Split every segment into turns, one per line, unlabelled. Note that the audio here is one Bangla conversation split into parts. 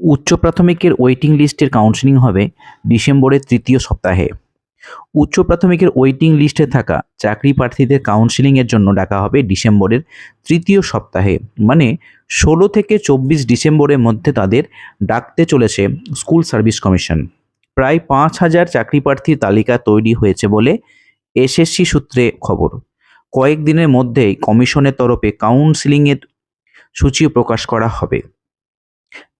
উচ্চ প্রাথমিকের ওয়েটিং লিস্টের কাউন্সেলিং হবে ডিসেম্বরের তৃতীয় সপ্তাহে। উচ্চ প্রাথমিকের ওয়েটিং লিস্টে থাকা চাকরি প্রার্থীদের কাউন্সেলিংয়ের জন্য ডাকা হবে ডিসেম্বরের তৃতীয় সপ্তাহে। মানে ষোলো থেকে চব্বিশ ডিসেম্বরের মধ্যে তাদের ডাকতে চলেছে স্কুল সার্ভিস কমিশন। প্রায় পাঁচ হাজার চাকরি প্রার্থীর তালিকা তৈরি হয়েছে বলে এসএসসি সূত্রে খবর। কয়েকদিনের মধ্যেই কমিশনের তরফে কাউন্সেলিংয়ের সূচি প্রকাশ করা হবে।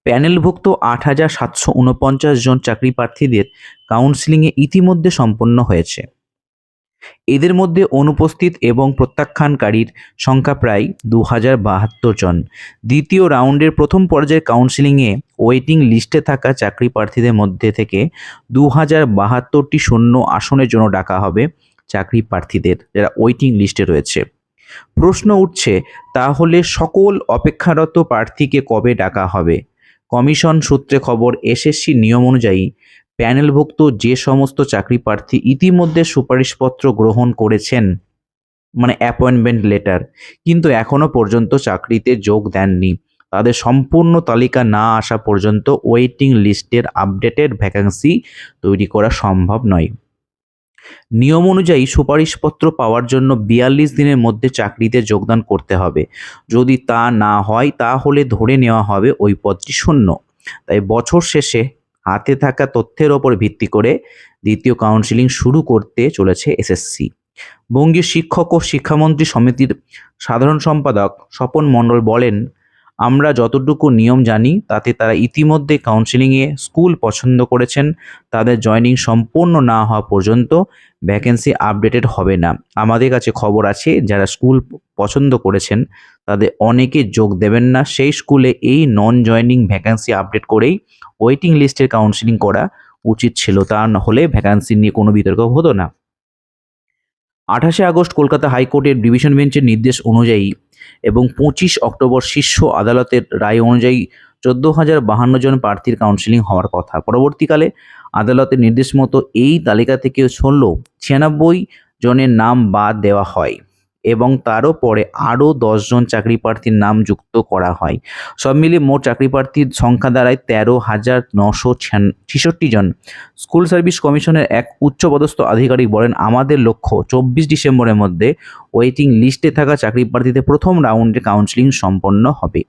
প্যানেলভুক্ত আট হাজার সাতশো উনপঞ্চাশ জন চাকরি প্রার্থীদের কাউন্সেলিংয়ে ইতিমধ্যে সম্পন্ন হয়েছে। এদের মধ্যে অনুপস্থিত এবং প্রত্যাখ্যানকারীর সংখ্যা প্রায় দু হাজার বাহাত্তর জন। দ্বিতীয় রাউন্ডের প্রথম পর্যায়ের কাউন্সেলিংয়ে ওয়েটিং লিস্টে থাকা চাকরি প্রার্থীদের মধ্যে থেকে দু হাজার বাহাত্তরটি শূন্য আসনের জন্য ডাকা হবে চাকরি প্রার্থীদের যারা ওয়েটিং লিস্টে রয়েছে। প্রশ্ন উঠছে, তাহলে সকল অপেক্ষারত প্রার্থীকে কবে ডাকা হবে? কমিশন সূত্রে খবর, এসএসসি নিয়ম অনুযায়ী প্যানেলভুক্ত যে সমস্ত চাকরি প্রার্থী ইতিমধ্যে সুপারিশপত্র গ্রহণ করেছেন মানে অ্যাপয়েন্টমেন্ট লেটার কিন্তু এখনও পর্যন্ত চাকরিতে যোগ দেননি। তাদের সম্পূর্ণ তালিকা না আসা পর্যন্ত ওয়েটিং লিস্টের আপডেটেড ভ্যাকান্সি তৈরি করা সম্ভব নয়। নিয়ম অনুযায়ী সুপারিশপত্র পাওয়ার জন্য বিয়াল্লিশ দিনের মধ্যে চাকরিতে যোগদান করতে হবে। যদি তা না হয়, তাহলে ধরে নেওয়া হবে ওই পদটি শূন্য। তাই বছর শেষে হাতে থাকা তথ্যের ওপর ভিত্তি করে দ্বিতীয় কাউন্সিলিং শুরু করতে চলেছে এসএসসি। বঙ্গীয় শিক্ষক ও শিক্ষামন্ত্রী সমিতির সাধারণ সম্পাদক স্বপন মণ্ডল বলেন আমরা যতটুকু নিয়ম জানি, তাতে তারা ইতিমধ্যে কাউন্সিলিংয়ে স্কুল পছন্দ করেছেন, তাদের জয়নিং সম্পূর্ণ না হওয়া পর্যন্ত ভ্যাকেন্সি আপডেটেড হবে না। আমাদের কাছে খবর আছে, যারা স্কুল পছন্দ করেছেন, তাদের অনেকে যোগ দেবেন না। সেই স্কুলে এই নন জয়নিং ভ্যাকেন্সি আপডেট করেই ওয়েটিং লিস্টের কাউন্সিলিং করা উচিত ছিল। তা না হলে ভ্যাকান্সি নিয়ে কোনো বিতর্ক হতো না। আঠাশে আগস্ট কলকাতা হাইকোর্টের ডিভিশন বেঞ্চের নির্দেশ অনুযায়ী এবং পঁচিশ অক্টোবর শীর্ষ আদালতের রায় অনুযায়ী চোদ্দ হাজার বাহান্ন জন প্রার্থীর কাউন্সিলিং হওয়ার কথা। পরবর্তীকালে আদালতের নির্দেশ মতো এই তালিকা থেকে ষোলো ছিয়ানব্বই জনের নাম বাদ দেওয়া হয়। এবং তারও পরে আরও দশজন চাকরি প্রার্থীর নাম যুক্ত করা হয়। সব মিলিয়ে মোট চাকরি প্রার্থীর সংখ্যা দাঁড়ায় তেরো হাজার নশো ছেষট্টি জন। স্কুল সার্ভিস কমিশনের এক উচ্চপদস্থ আধিকারিক বলেন, আমাদের লক্ষ্য চব্বিশ ডিসেম্বরের মধ্যে ওয়েটিং লিস্টে থাকা চাকরি প্রার্থীদের প্রথম রাউন্ডে কাউন্সিলিং সম্পন্ন হবে।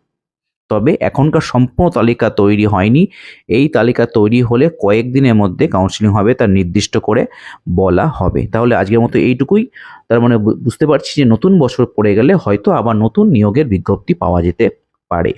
তবে এখনকার সম্পূর্ণ তালিকা তৈরি হয়নি। এই তালিকা তৈরি হলে কয়েকদিনের মধ্যে কাউন্সিলিং হবে তার নির্দিষ্ট করে বলা হবে। তাহলে আজকের মতো এইটুকুই। তার মানে বুঝতে পারছি যে নতুন বছর পড়ে গেলে হয়তো আবার নতুন নিয়োগের বিজ্ঞপ্তি পাওয়া যেতে পারে।